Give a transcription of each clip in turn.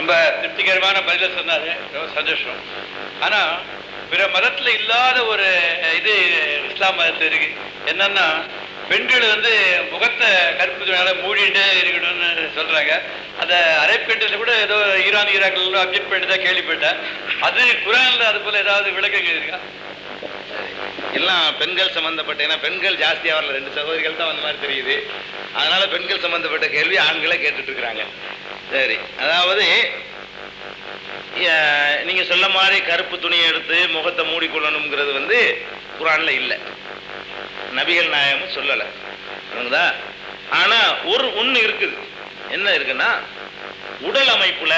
ரொம்ப திருப்திகரமான பதில சொன்னாரு. ரொம்ப சந்தோஷம். ஆனா பிற மதத்துல இல்லாத ஒரு இது இஸ்லாம் மதத்துல இருக்கு. என்னன்னா பெண்கள் வந்து முகத்தை கருப்பு துணியால மூடிட்டு இருக்கணும்னு சொல்றாங்க. அதை அரேப் கண்ட்ரில கூட ஏதோ ஈரான் ஈராக்கில் அப்ஜெக்ட் பண்ணிட்டு தான் கேள்விப்பட்டேன். அது குரான்ல அது போல ஏதாவது விளக்கங்கள் இருக்கா? எல்லாம் பெண்கள் சம்பந்தப்பட்ட ஏன்னா பெண்கள் ஜாஸ்தியா வரல. ரெண்டு சகோதரிகள் தான் அந்த மாதிரி தெரியுது. அதனால பெண்கள் சம்பந்தப்பட்ட கேள்வி ஆண்களே கேட்டுட்டு இருக்கிறாங்க. சரி. அதாவது நீங்க சொல்ல மாதிரி கருப்பு துணியை எடுத்து முகத்தை மூடிக்கொள்ளணுங்கிறது வந்து குரான்ல இல்லை. நபிகள் நாயகமும் சொல்லலை. ஆனா ஒரு ஒண்ணு இருக்குது. என்ன இருக்குன்னா உடல் அமைப்புல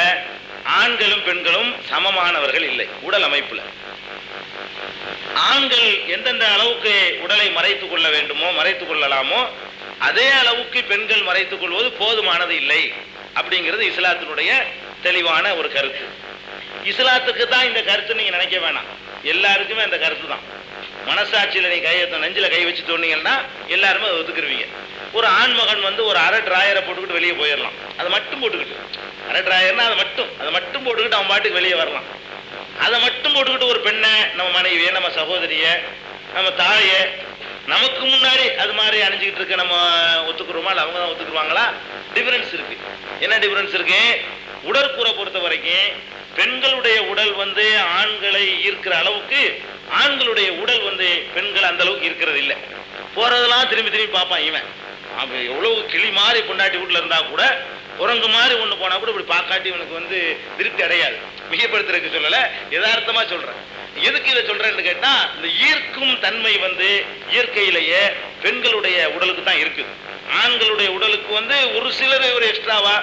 ஆண்களும் பெண்களும் சமமானவர்கள் இல்லை. உடல் அமைப்புல. ஆண்கள் எந்தெந்த அளவுக்கு உடலை மறைத்துக் கொள்ள வேண்டுமோ மறைத்துக் கொள்ளலாமோ அதே அளவுக்கு பெண்கள் மறைத்துக் கொள்வது போதுமானது இல்லை. அப்படிங்கிறது இஸ்லாத்தினுடைய தெளிவான ஒரு கருத்து. இஸ்லாத்துக்கு தான் இந்த கருத்து நீங்க நினைக்க வேணாம். எல்லாருக்குமே அந்த கருத்து தான். மனசாட்சியில நீ கை நெஞ்சில கை வச்சு தோணீங்கன்னா எல்லாருமே அதை ஒரு ஆண் மகன் வந்து ஒரு அரை டிராயரை போட்டுக்கிட்டு வெளியே போயிடலாம் அதை மட்டும் போட்டுக்கிட்டு. அரை டிராயர்னா அதை மட்டும். அதை மட்டும் போட்டுக்கிட்டு அவன் பாட்டுக்கு வெளியே வரலாம். அதை மட்டும் போட்டுக்கிட்டு ஒரு பெண்ணை நம்ம மனைவியை நம்ம சகோதரிய நம்ம தாயை நமக்கு முன்னாடி அது மாதிரி அணிஞ்சுக்கிட்டு இருக்க நம்ம ஒத்துக்குறோமா இல்லை அவங்க தான் ஒத்துக்குருவாங்களா டிஃபரன்ஸ் இருக்கு. என்ன டிஃபரன்ஸ் இருக்கு? உடற்கூரை பொறுத்த வரைக்கும் பெண்களுடைய உடல் வந்து ஆண்களை ஈர்க்கிற அளவுக்கு ஆண்களுடைய உடல் வந்து பெண்கள் அந்த அளவுக்கு இருக்கிறது இல்லை. போறதெல்லாம் திரும்பி திரும்பி பார்ப்பான் இவன். அவன் எவ்வளவு கிளி மாதிரி பொண்டாட்டி வீட்டில் இருந்தா கூட குரங்கு மாதிரி ஒன்று போனா கூட இப்படி பார்க்காட்டி இவனுக்கு வந்து திருப்தி அடையாது. மிகப்படுத்துறதுக்கு சொல்லலை. யதார்த்தமா சொல்றேன். எதுக்கு இதை சொல்றேன்னு கேட்டா இந்த ஈர்க்கும் தன்மை வந்து இயற்கையிலேயே பெண்களுடைய உடலுக்கு தான் இருக்குது. ஆண்களுடைய உடலுக்கு வந்து ஒரு சிலர் ஒரு எக்ஸ்ட்ராவா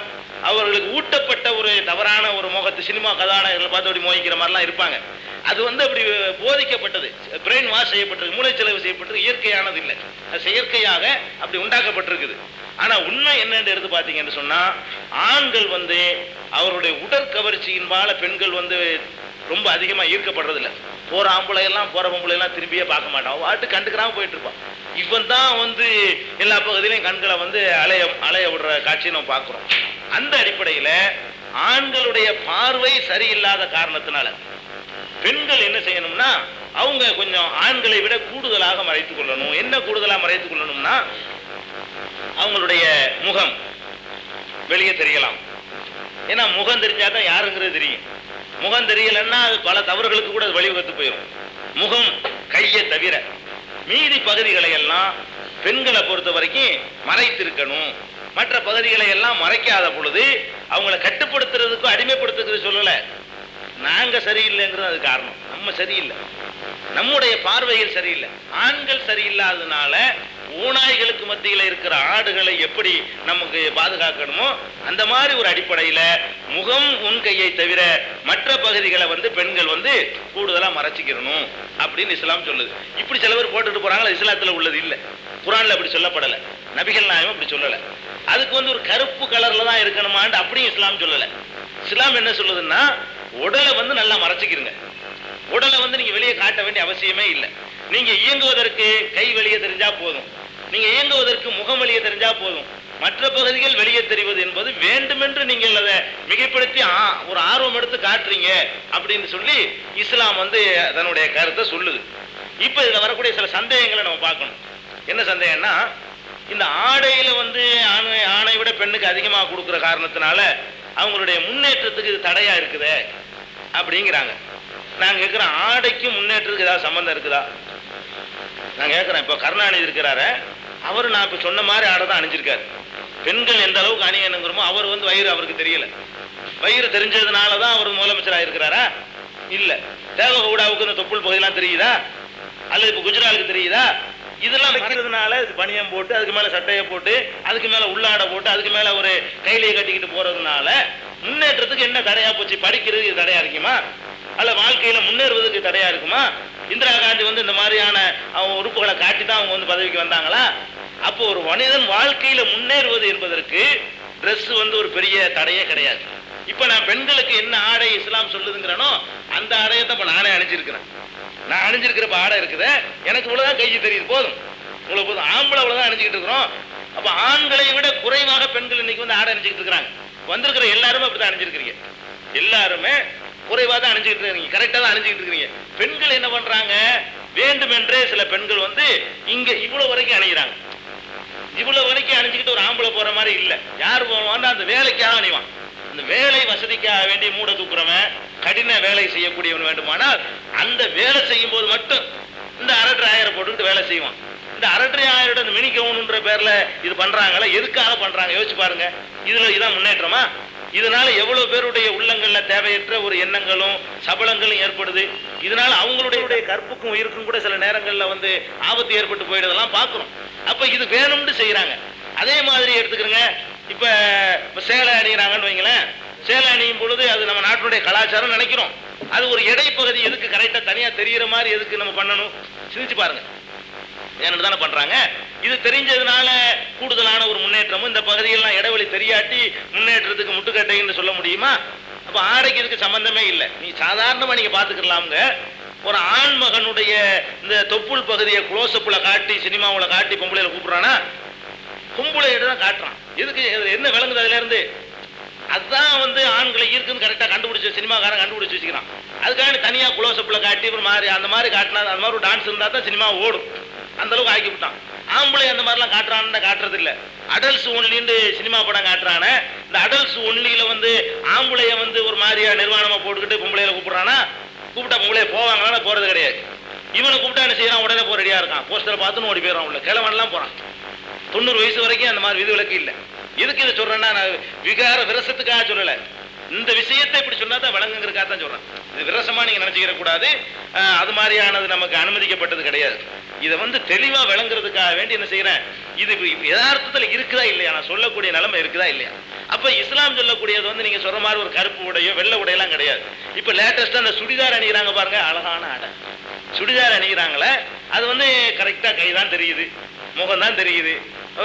அவர்களுக்கு ஊட்டப்பட்ட ஒரு தவறான ஒரு முகத்து சினிமா கதாநாயகர்கள் பார்த்து அப்படி மோகிக்கிற மாதிரிலாம் இருப்பாங்க. அது வந்து அப்படி போதிக்கப்பட்டது. பிரெயின் வாஷ் செய்யப்பட்டது மூளைச்செலவு செய்யப்பட்டது இயற்கையானது இல்லை. செயற்கையாக அப்படி உண்டாக்கப்பட்டிருக்குது. ஆனா உண்மை என்னன்னு எடுத்து பார்த்தீங்கன்னு சொன்னா ஆண்கள் வந்து அவருடைய உடற்கவர்ச்சியின்பால பெண்கள் வந்து ரொம்ப அதிகமா ஈர்க்கப்படுறதில்ல. போகிற போற ஆம்பளை எல்லாம் போற பொம்பளை எல்லாம் திரும்பியே பார்க்க மாட்டான். அவன் வாட்டு கண்டுக்கிறாம போயிட்டு இருப்பான். இவன் தான் வந்து எல்லா பகுதியிலையும் கண்களை வந்து அலைய அலைய விடுற காட்சியை நம்ம பார்க்குறோம். அந்த அடிப்படையில ஆண்களுடைய பார்வை சரியில்லாத காரணத்தினால பெண்கள் என்ன செய்யணும்னா அவங்க கொஞ்சம் ஆண்களை விட கூடுதலாக மறைத்துக் கொள்ளணும். என்ன கூடுதலாக மறைத்துக் கொள்ளணும்னா அவங்களுடைய முகம் வெளியே தெரியலாம். ஏன்னா முகம் தெரிஞ்சாதான் யாருங்கிறது தெரியும். முகம் தெரியலன்னா அது பல தவறுகளுக்கு கூட அது வழிவகுத்து போயிடும் முகம் கையை தவிர மீதி பகுதிகளை எல்லாம் பெண்களை பொறுத்த வரைக்கும் மறைத்திருக்கணும். மற்ற பகுதிகளை எல்லாம் மறைக்காத பொழுது அவங்கள கட்டுப்படுத்துறதுக்கும் அடிமைப்படுத்துறது சொல்லல. நாங்க சரியில்லைங்கிறது அது காரணம். நம்ம சரியில்லை. நம்முடைய பார்வையில் சரியில்லை. ஆண்கள் சரியில்லாததுனால ஊனாய்களுக்கு மத்தியில் இருக்கிற ஆடுகளை எப்படி நமக்கு பாதுகாக்கணுமோ அந்த மாதிரி ஒரு அடிப்படையில் முகம் உன் கையை தவிர மற்ற பகுதிகளை வந்து பெண்கள் வந்து கூடுதலாக மறைச்சிக்கிறணும் அப்படின்னு இஸ்லாம் சொல்லுது. இப்படி சில பேர் போட்டுட்டு போகிறாங்களா இஸ்லாத்தில் உள்ளது இல்லை. குரானில் அப்படி சொல்லப்படலை. நபிகள் நாயம் அப்படி சொல்லலை. அதுக்கு வந்து ஒரு கருப்பு கலர்ல தான் இருக்கணுமான்னு அப்படியும் இஸ்லாம் சொல்லலை. இஸ்லாம் என்ன சொல்லுதுன்னா உடலை வந்து நல்லா மறைச்சிக்கிறங்க உடலை வந்து நீங்க வெளியே காட்ட வேண்டிய அவசியமே இல்லை. நீங்கள் இயங்குவதற்கு கை வெளியே தெரிஞ்சால் போதும். நீங்க இயங்குவதற்கு முகம் வெளியே தெரிஞ்சா போதும். மற்ற பகுதிகள் வெளியே தெரிவது என்பது வேண்டுமென்று நீங்கள் அதை மிகைப்படுத்தி ஆ- ஒரு ஆர்வம் எடுத்து காட்டுறீங்க அப்படின்னு சொல்லி இஸ்லாம் வந்து தன்னுடைய கருத்தை சொல்லுது. இப்போ இதில் வரக்கூடிய சில சந்தேகங்களை நம்ம பார்க்கணும். என்ன சந்தேகம்னா இந்த ஆடையில் வந்து ஆணை ஆணை விட பெண்ணுக்கு அதிகமாக கொடுக்குற காரணத்தினால அவங்களுடைய முன்னேற்றத்துக்கு இது தடையாக இருக்குதே அப்படிங்கிறாங்க. நாங்கள் கேட்கிறோம் ஆடைக்கும் முன்னேற்றத்துக்கு ஏதாவது சம்மந்தம் இருக்குதா? நான் கேட்குறேன் இப்போ கருணாநிதி இருக்கிறாரு அவர் நான் இப்ப சொன்ன மாதிரி ஆடை தான் அணிஞ்சிருக்காரு. பெண்கள் எந்த அளவுக்கு அணியணுங்கிறமோ அவர் வந்து வயிறு அவருக்கு தெரியல. வயிறு தெரிஞ்சதுனால தான் அவர் முதலமைச்சராக இருக்கிறாரா? இல்ல. தேவகவுடாவுக்கு இந்த தொப்புள் பகுதியெல்லாம் தெரியுதா? அல்லது இப்போ குஜராலுக்கு தெரியுதா? இதெல்லாம் வைக்கிறதுனால பணியம் பனியம் போட்டு அதுக்கு மேல சட்டையை போட்டு அதுக்கு மேல உள்ளாடை போட்டு அதுக்கு மேல ஒரு கையிலேயே கட்டிக்கிட்டு போறதுனால முன்னேற்றத்துக்கு என்ன தடையா போச்சு? படிக்கிறதுக்கு இது தடையா இருக்குமா? அல்ல வாழ்க்கையில முன்னேறுவதற்கு தடையா இருக்குமா? இந்திரா காந்தி வந்து இந்த மாதிரியான அவங்க உறுப்புகளை காட்டி தான் அவங்க வந்து பதவிக்கு வந்தாங்களா? அப்போ ஒரு மனிதன் வாழ்க்கையில முன்னேறுவது என்பதற்கு ட்ரெஸ் வந்து ஒரு பெரிய தடையே கிடையாது. இப்ப நான் பெண்களுக்கு என்ன ஆடை இஸ்லாம் சொல்லுதுங்கிறனோ அந்த ஆடையை தான் இப்ப நானே அணிஞ்சிருக்கிறேன். நான் அணிஞ்சிருக்கிறப்ப ஆடை இருக்குது. எனக்கு இவ்வளவுதான் கை தெரியுது போதும். இவ்வளவு போதும். ஆம்பளை அவ்வளவுதான் அணிஞ்சுக்கிட்டு இருக்கிறோம். அப்ப ஆண்களை விட குறைவாக பெண்கள் இன்னைக்கு வந்து ஆடை அணிஞ்சுக்கிட்டு இருக்கிறாங்க. வந்திருக்கிற எல்லாருமே அப்படிதான் அணிஞ்சிருக்கிறீங்க. எல்லாருமே குறைவா தான் அணிஞ்சுக்கிட்டு இருக்கீங்க. கரெக்டா தான் அணிஞ்சுக்கிட்டு இருக்கீங்க. பெண்கள் என்ன பண்றாங்க? வேண்டுமென்றே சில பெண்கள் வந்து இங்க இவ்வளவு வரைக்கும் அணிகிறாங்க இவ்வளவு வரைக்கும் அணிஞ்சுக்கிட்டு ஒரு ஆம்பளை போற மாதிரி இல்ல. யார் போவான் அந்த வேலைக்காக அணிவான். அந்த வேலை வசதிக்காக வேண்டி மூட தூக்குறவன் கடின வேலை செய்யக்கூடியவன் வேண்டுமானால் அந்த வேலை செய்யும் போது மட்டும் இந்த அரட்டை ஆயிரம் போட்டுக்கிட்டு வேலை செய்வான். இந்த அரட்டை ஆயிரம் இந்த மினி கவுனுன்ற பேர்ல இது பண்றாங்களா எதுக்காக பண்றாங்க யோசிச்சு பாருங்க. இதுல இதான் முன்னேற்றமா? இதனால எவ்வளவு பேருடைய உள்ளங்கள்ல தேவையற்ற ஒரு எண்ணங்களும் சபலங்களும் ஏற்படுது. இதனால அவங்களுடைய கற்புக்கும் உயிருக்கும் கூட சில நேரங்கள்ல வந்து ஆபத்து ஏற்பட்டு போயிடுறதெல்லாம் பார்க்குறோம். அப்ப இது வேணும்னு செய்யறாங்க அதே மாதிரி எடுத்துக்கிறங்க. இப்ப இப்ப சேலை அணிகிறாங்கன்னு வைங்களேன். சேலை அணியும் பொழுது அது நம்ம நாட்டினுடைய கலாச்சாரம் நினைக்கிறோம். அது ஒரு இடைப்பகுதி எதுக்கு? கரெக்டா தனியா தெரியிற மாதிரி எதுக்கு நம்ம பண்ணணும்? சிந்திச்சு பாருங்க. ஏன்னு தானே பண்றாங்க. இது தெரிஞ்சதுனால கூடுதலான ஒரு முன்னேற்றமும் இந்த பகுதியெல்லாம் இடைவெளி தெரியாட்டி முன்னேற்றத்துக்கு முட்டுக்கட்டைன்னு சொல்ல முடியுமா? அப்ப ஆடைக்கு இதுக்கு சம்பந்தமே இல்லை. நீ சாதாரணமா நீங்க பாத்துக்கலாம்ங்க ஒரு ஆண் மகனுடைய இந்த தொப்புள் பகுதியை குளோசப்ல காட்டி சினிமாவில் காட்டி பொம்பளையில கூப்பிடுறானா? பொம்பளை தான் காட்டுறான். இதுக்கு என்ன விளங்குது அதுல இருந்து அதுதான் வந்து ஆண்களை இருக்குன்னு கரெக்டா கண்டுபிடிச்ச சினிமாக்காரன் கண்டுபிடிச்சி வச்சுக்கிறான். அதுக்காக தனியா குளோசப்ல காட்டி ஒரு மாதிரி அந்த மாதிரி காட்டினா அந்த மாதிரி ஒரு டான்ஸ் இருந்தால் தான் சினிமா ஓடும். அந்த அளவுக்கு ஆக்கி விட்டான். ஆம்பளை அந்த மாதிரிலாம் காட்டுறான்னு காட்டுறது இல்ல அடல்ட்ஸ் ஒன்லின்னு சினிமா படம் காட்டுறானே. இந்த அடல்ட்ஸ் ஒன்லியில வந்து ஆம்பளைய வந்து ஒரு மாதிரியா நிர்வாணமா போட்டுக்கிட்டு பொம்பளையில கூப்பிடுறானா? கூப்பிட்டா பொம்பளைய போவாங்களா போறது கிடையாது. இவனை கூப்பிட்டா என்ன செய்யறான்? உடனே போற ரெடியா இருக்கான். போஸ்டரை பார்த்துன்னு ஓடி போயிடறான் உள்ள. கிழவன்லாம் போறான். தொண்ணூறு வயசு வரைக்கும் அந்த மாதிரி விதிவிலக்கு இல்லை. எதுக்கு இதை சொல்றேன்னா நான் விகார விரசத்துக்காக சொல்லல. இந்த விஷயத்தை இப்படி சொன்னா தான் விளங்குங்கிறக்காக தான் சொல்றேன். இது விரசமா நீங்க நினைச்சுக்கிற கூடாது. அது மாதிரியானது நமக்கு அனுமதிக்கப்பட்டது கிடையாது. இதை வந்து தெளிவா விளங்குறதுக்காக வேண்டி என்ன செய்யறேன்? இது யதார்த்தத்தில் இருக்குதா இல்லையா? நான் சொல்லக்கூடிய நிலைமை இருக்குதா இல்லையா? அப்போ இஸ்லாம் சொல்லக்கூடியது வந்து நீங்க சொல்ற மாதிரி ஒரு கருப்பு உடையோ வெள்ளை உடையெல்லாம் கிடையாது. இப்ப லேட்டஸ்ட்டாக அந்த சுடிதார் அணிகிறாங்க பாருங்க அழகான ஆடை சுடிதார் அணிகிறாங்களே அது வந்து கரெக்டா கை தான் தெரியுது முகம் தான் தெரியுது.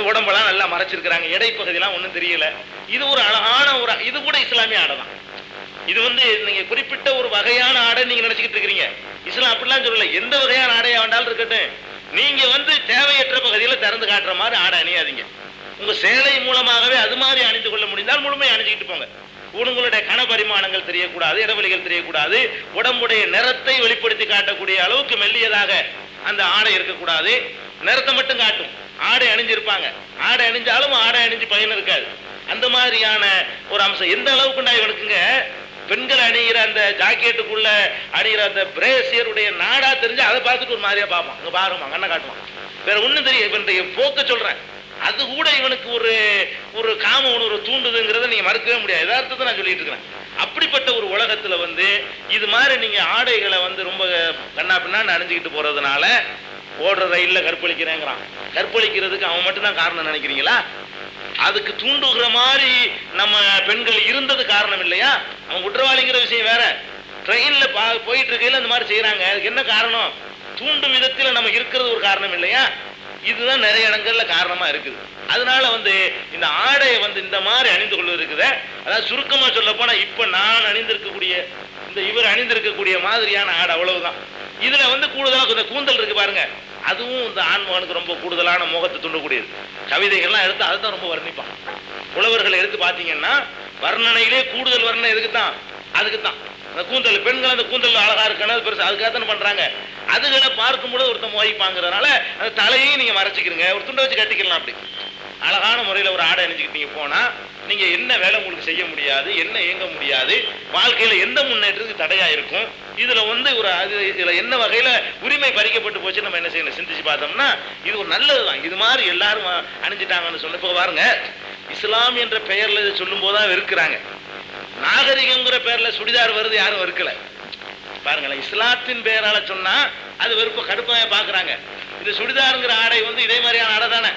உடம்பெல்லாம் நல்லா மறைச்சிருக்கிறாங்க இடைப்பகுதியெல்லாம் ஒன்றும் தெரியல. இது ஒரு அழகான ஒரு இது கூட இஸ்லாமிய ஆடை தான். இது வந்து நீங்க குறிப்பிட்ட ஒரு வகையான ஆடை நீங்க நினைச்சுக்கிட்டு இருக்கிறீங்க. இஸ்லாம் அப்படிலாம் சொல்லல. எந்த வகையான ஆடையா வேண்டாலும் இருக்கட்டும். நீங்க வந்து தேவையற்ற பகுதியில் திறந்து காட்டுற மாதிரி ஆடை அணியாதீங்க. உங்க சேலை மூலமாகவே அது மாதிரி அணிந்து கொள்ள முடிந்தால் முழுமையை அணிஞ்சுக்கிட்டு போங்க. உங்களுடைய கன பரிமாணங்கள் தெரியக்கூடாது இடைவெளிகள் தெரியக்கூடாது உடம்புடைய நிறத்தை வெளிப்படுத்தி காட்டக்கூடிய அளவுக்கு மெல்லியதாக அந்த ஆடை இருக்கக்கூடாது. நிறத்தை மட்டும் காட்டும். ஆடை அணிஞ்சிருப்பாங்க. ஆடை அணிஞ்சாலும் ஆடை அணிஞ்சு பயன் இருக்காது. அந்த மாதிரியான ஒரு அம்சம். எந்த அளவுக்குண்டா இவனுக்குங்க? பெண்கள் அணிகிற அந்த ஜாக்கெட்டுக்குள்ள அணிகிற அந்த பிரேசியருடைய நாடா தெரிஞ்சு அதை பார்த்துட்டு ஒரு மாதிரியா பார்ப்பான். அங்கே பாருமா கண்ணை காட்டுவான் வேற ஒன்றும் தெரியும் இவனுடைய போக்க சொல்றேன். அது கூட இவனுக்கு ஒரு ஒரு காம உணர்வு தூண்டுதுங்கிறத நீங்க மறுக்கவே முடியாது. யதார்த்தத்தை நான் சொல்லிட்டு இருக்கிறேன். அப்படிப்பட்ட ஒரு உலகத்துல வந்து இது மாதிரி நீங்க ஆடைகளை வந்து ரொம்ப கண்ணா பின்னான்னு அணிஞ்சுக்கிட்டு போறதுனால ஓடுற ரயில்ல கற்பழிக்கிறேங்கிறான். கற்பழிக்கிறதுக்கு அவன் மட்டும் தான் காரணம் நினைக்கிறீங்களா? அதுக்கு தூண்டுகிற மாதிரி நம்ம பெண்கள் இருந்தது காரணம் இல்லையா? அவன் குற்றவாளிங்கிற விஷயம் வேற. ட்ரெயின்ல பா போயிட்டு இருக்கையில அந்த மாதிரி செய்யறாங்க அதுக்கு என்ன காரணம்? தூண்டும் விதத்தில் நம்ம இருக்கிறது ஒரு காரணம் இல்லையா? இதுதான் நிறைய இடங்கள்ல காரணமா இருக்குது. அதனால வந்து இந்த ஆடையை வந்து இந்த மாதிரி அணிந்து கொள்வது இருக்குதே அதாவது சுருக்கமா சொல்ல போனா இப்ப நான் அணிந்திருக்கக்கூடிய இந்த இவர் அணிந்திருக்கக்கூடிய மாதிரியான ஆடை அவ்வளவுதான். இதுல வந்து கூடுதலா கொஞ்சம் கூந்தல் இருக்கு பாருங்க. அதுவும் இந்த ஆண்மகனுக்கு ரொம்ப கூடுதலான முகத்தை துண்டக்கூடியது. கவிதைகள்லாம் எடுத்து அதை தான் ரொம்ப வர்ணிப்பான் புலவர்களை எடுத்து பார்த்தீங்கன்னா வர்ணனையிலே கூடுதல் வர்ணனை எதுக்கு தான் அதுக்கு தான் அந்த கூந்தல் பெண்கள் அந்த கூந்தல் அழகா இருக்கணும் அது பெருசு அதுக்காக தானே பண்றாங்க. அதுகளை பார்க்கும்போது ஒருத்தன் மோகிப்பாங்கிறதுனால அந்த தலையையும் நீங்க மறைச்சிக்கிறீங்க ஒரு துண்டை வச்சு கட்டிக்கலாம் அப்படி. அழகான முறையில் ஒரு ஆடை அணிஞ்சுக்கிட்டீங்க போனால் நீங்கள் என்ன வேலை உங்களுக்கு செய்ய முடியாது என்ன இயங்க முடியாது வாழ்க்கையில் எந்த முன்னேற்றத்துக்கு தடையாக இருக்கும் இதில் வந்து ஒரு அது இதில் என்ன வகையில் உரிமை பறிக்கப்பட்டு போச்சு நம்ம என்ன செய்யணும் சிந்திச்சு பார்த்தோம்னா இது ஒரு நல்லது தான் இது மாதிரி எல்லாரும் அணிஞ்சிட்டாங்கன்னு சொன்ன இப்போ பாருங்க இஸ்லாம் என்ற பெயரில் இதை சொல்லும் போதுதான் வெறுக்கிறாங்க. நாகரிகங்கிற பெயரில் சுடிதார் வருது யாரும் வெறுக்கலை. பாருங்களேன் இஸ்லாத்தின் பெயரால் சொன்னால் அது வெறுப்ப கடுப்பாக பாக்குறாங்க. இந்த சுடிதாருங்கிற ஆடை வந்து இதே மாதிரியான ஆடை தானே.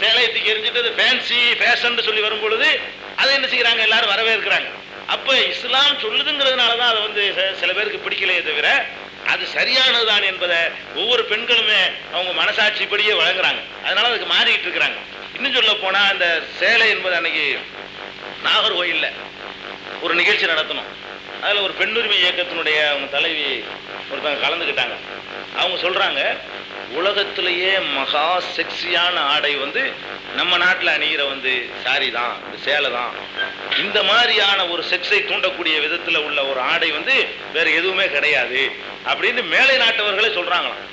சேலையத்துக்கு எரிஞ்சிட்டு ஃபேன்சி ஃபேஷன் சொல்லி வரும் பொழுது அதை என்ன செய்யறாங்க? எல்லாரும் வரவேற்கிறாங்க. அப்ப இஸ்லாம் சொல்லுதுங்கிறதுனால தான் அதை வந்து ச- சில பேருக்கு பிடிக்கலையே தவிர அது சரியானதுதான் என்பதை ஒவ்வொரு பெண்களுமே அவங்க மனசாட்சிப்படியே வழங்குறாங்க. அதனால அதுக்கு மாறிக்கிட்டு இருக்கிறாங்க. இன்னும் சொல்ல போனா அந்த சேலை என்பது அன்னைக்கு நாகர்கோயில்ல ஒரு நிகழ்ச்சி நடத்தணும். அதில் ஒரு பெண்ணுரிமை இயக்கத்தினுடைய அவங்க தலைவி ஒருத்தவங்க கலந்துக்கிட்டாங்க. அவங்க சொல்கிறாங்க உலகத்திலேயே மகா செக்ஸியான ஆடை வந்து நம்ம நாட்டில் அணிகிற வந்து சாரி தான் சேலை தான். இந்த மாதிரியான ஒரு செக்ஸை தூண்டக்கூடிய விதத்தில் உள்ள ஒரு ஆடை வந்து வேறு எதுவுமே கிடையாது அப்படின்னு மேலை நாட்டவர்களே சொல்கிறாங்களாம்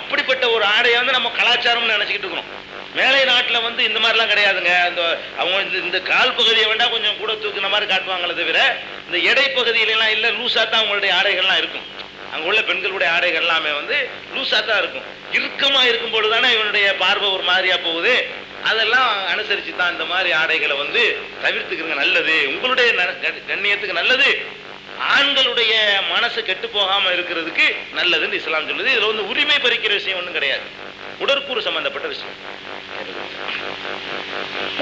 அப்படிப்பட்ட ஒரு ஆடையை வந்து நம்ம கலாச்சாரம்னு நினச்சிக்கிட்டு இருக்கிறோம். மேலை நாட்டில் வந்து இந்த மாதிரிலாம் கிடையாதுங்க. அந்த அவங்க இந்த இந்த கால் பகுதியை வேண்டாம் கொஞ்சம் கூட தூக்குன மாதிரி காட்டுவாங்களே தவிர இந்த எடை பகுதியிலலாம் இல்லை லூஸாக தான் அவங்களுடைய ஆடைகள்லாம் இருக்கும். அங்கே உள்ள பெண்களுடைய ஆடைகள் எல்லாமே வந்து லூஸாக தான் இருக்கும். இறுக்கமாக இருக்கும் பொழுது தானே இவனுடைய பார்வை ஒரு மாதிரியா போகுது. அதெல்லாம் அனுசரித்து தான் இந்த மாதிரி ஆடைகளை வந்து தவிர்த்துக்கிறங்க நல்லது. உங்களுடைய ந- கண்- கண்ணியத்துக்கு நல்லது. ஆண்களுடைய மனசு கெட்டு போகாம இருக்கிறதுக்கு நல்லதுன்னு இஸ்லாம் சொல்லுது. இதுல வந்து உரிமை பறிக்கிற விஷயம் ஒன்றும் கிடையாது. உடற்கூறு சம்பந்தப்பட்ட விஷயம். Merci.